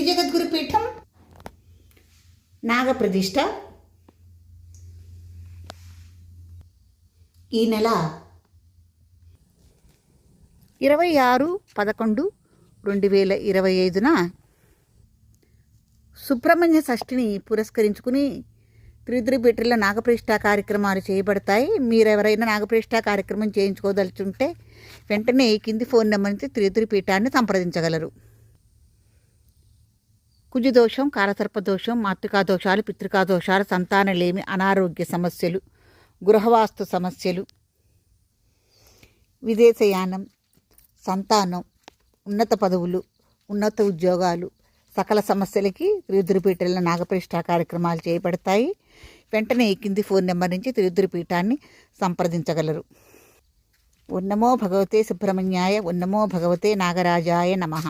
త్రిజగద్గురు పీఠం నాగప్రతిష్ట ఈ నెల ఇరవై ఆరు పదకొండు రెండు వేల ఇరవై ఐదున సుబ్రహ్మణ్య షష్ఠిని పురస్కరించుకుని త్రిద్రిపీఠల నాగప్రతిష్ఠ కార్యక్రమాలు చేయబడతాయి. మీరు ఎవరైనా నాగప్రతిష్ఠ కార్యక్రమం చేయించుకోదలుచుంటే వెంటనే ఈ కింది ఫోన్ నెంబర్ నుంచి త్రిద్రిపీఠాన్ని సంప్రదించగలరు. కుజదోషం కాలసర్ప దోషం మాతృకా దోషాలు పితృకా దోషాలు సంతానలేమి అనారోగ్య సమస్యలు గృహవాస్తు సమస్యలు విదేశయానం సంతానం ఉన్నత పదవులు ఉన్నత ఉద్యోగాలు సకల సమస్యలకి త్రిదురుపీఠల నాగపరిష్ట కార్యక్రమాలు చేపడతాయి. వెంటనే కింది ఫోన్ నెంబర్ నుంచి త్రిదురుపీఠాన్ని సంప్రదించగలరు. ఉన్నమో భగవతే సుబ్రహ్మణ్యాయ ఉన్నమో భగవతే నాగరాజాయ నమః.